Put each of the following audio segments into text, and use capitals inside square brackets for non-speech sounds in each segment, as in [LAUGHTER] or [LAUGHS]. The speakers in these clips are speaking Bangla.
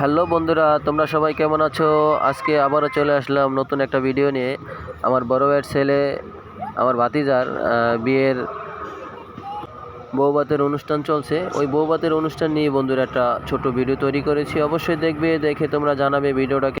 হ্যালো বন্ধুরা, তোমরা সবাই কেমন আছো? আজকে আবারও চলে আসলাম নতুন একটা ভিডিও নিয়ে। আমার বড় ভাইয়ের ছেলে, আমার ভাতিজার বিয়ের বৌভাতের অনুষ্ঠান চলছে। ওই বৌভাতের অনুষ্ঠান নিয়ে বন্ধুরা একটা ছোট ভিডিও তৈরি করেছি। অবশ্যই দেখবে, দেখে তোমরা জানাবে ভিডিওটাকে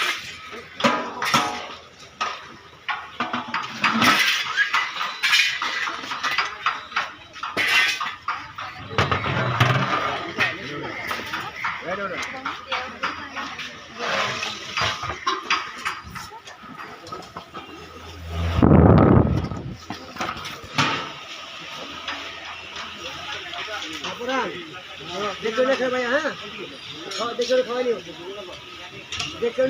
তার দিকে ওই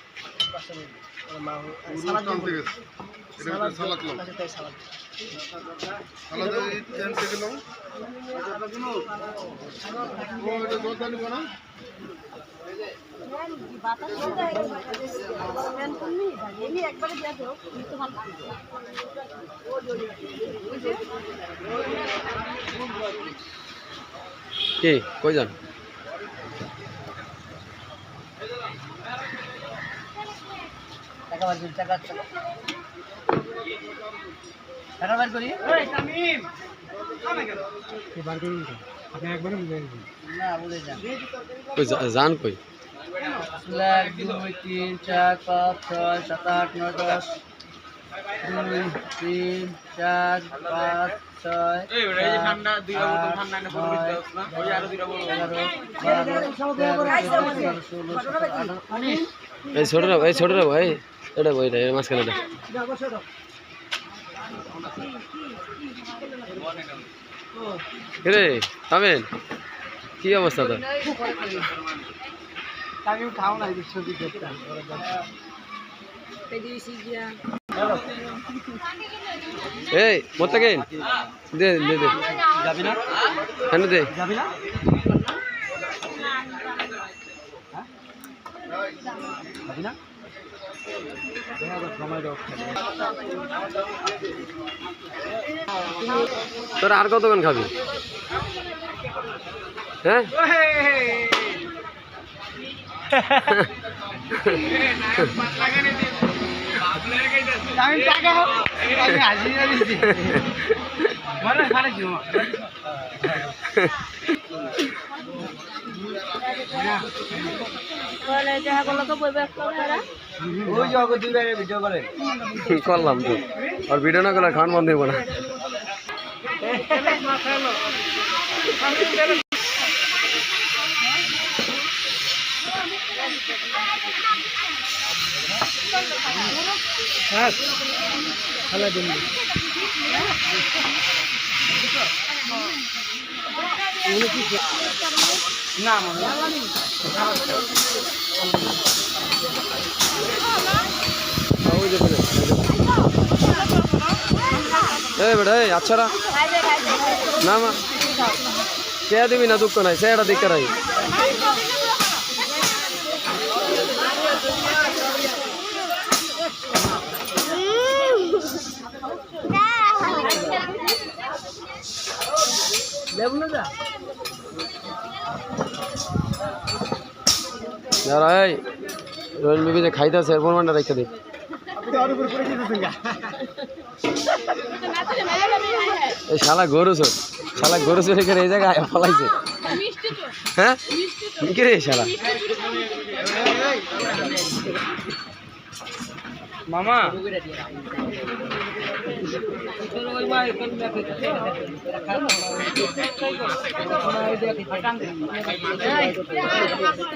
এটা হচ্ছে সালাদ লোক সালাদ এই ট্রেন থেকে লোক ও এটা জল নিব না কই যান কই যান কই এক দুই তিন চার পাঁচ ছয় সাত আট নয় দশ দুই তিন চার পাঁচ ছয় বারো, ছোটরা ভাই এটা বই এর মাঝখানে এটা। রে থামেন কি অবস্থা খাও এই মোত্তাকিন দে দে দে। না হ্যাঁ দে। যাবি না? তোর আর কতক্ষণ খাবি? হ্যাঁ? আমি [LAUGHS] করলাম তো আর ভিডিও না করলে খান বন্ধ হইব না। হ্যাঁ না। এই বেটা এই আচ্ছা রা। না মা। কে দিবি না দুঃখ নাই? সেটা দিকে রাই লেবু না যা? যারা এই বিবি যে খাইতেছে এর পরিমাণটা রেখে দিই এই শালা গরু চোর শালা গরু চোর এখানে এই জায়গায় ফলাইছে হ্যাঁ? কি রে শালা? মামা।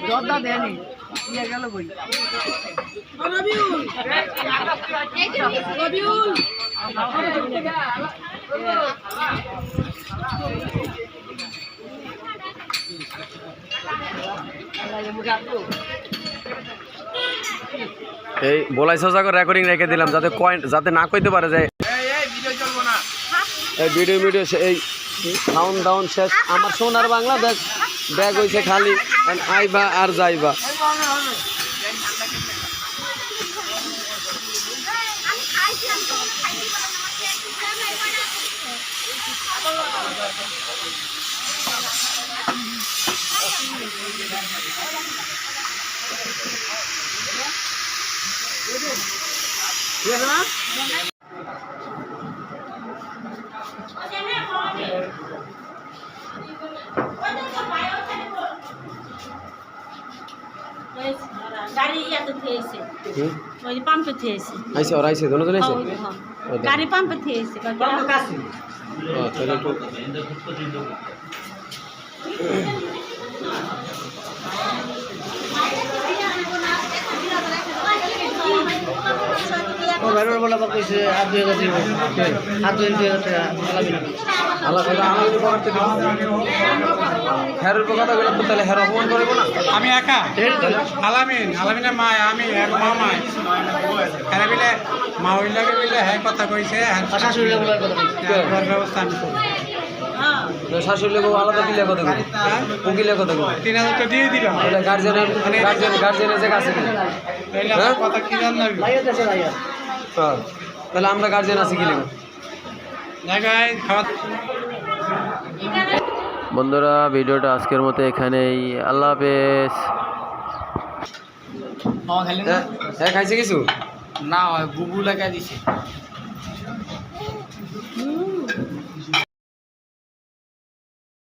জর্দা দেয়নি নিয়ে গেল বই এই বলাই সোজা করে রেকর্ডিং রেখে দিলাম যাতে কয়েন যাতে না কইতে পারে যে এই ভিডিও ভিডিও এই খাউন দাউন শেষ। আমার সোনার বাংলা ব্যাগ হইছে খালি। আইবা আর যাইবা। গাড়ি ইয়াতে থেয়েছে ওই পাম্পে থেয়েছে আইছে ওর আইসে দুজন আইসে? গাড়ি পাম্পে থেয়েছে হ্যাঁ, একটু বেরোর বলা বা কইছে দুই হাজার দুই দুই হাজার টাকা না আল্লাহ কথা গেলে তো তাহলে হেরো অপমান করব না। আমি একা? আলামিন আলামিনের মা আমি এক মামাই এরা মিলে মা হইলাকে মিলে হ্যাঁ কথা কইছে হ্যাঁ শাশুড়ি বলার কথা কইছে। ঘর ব্যবস্থা আমি করি। শাশুড়ি লোক আলাদা কিলে কথা কই উকিলে কথা কই তিন হাজার তো দিয়ে দিলাম। তাহলে গার্জেনের গার্জেন গার্জেনের জায়গা আছে কি তাইলে হ্যাঁ? কথা কি হ্যাঁ তাহলে আমরা গার্জেন আছি কি লেগে? জায়গায় খাওয়া বন্ধুরা ভিডিওটা আজকের মতো এখানেই। আল্লাহ হাফেজ। হ্যাঁ খাইছে কিছু? না বুবু লাগা দিছে।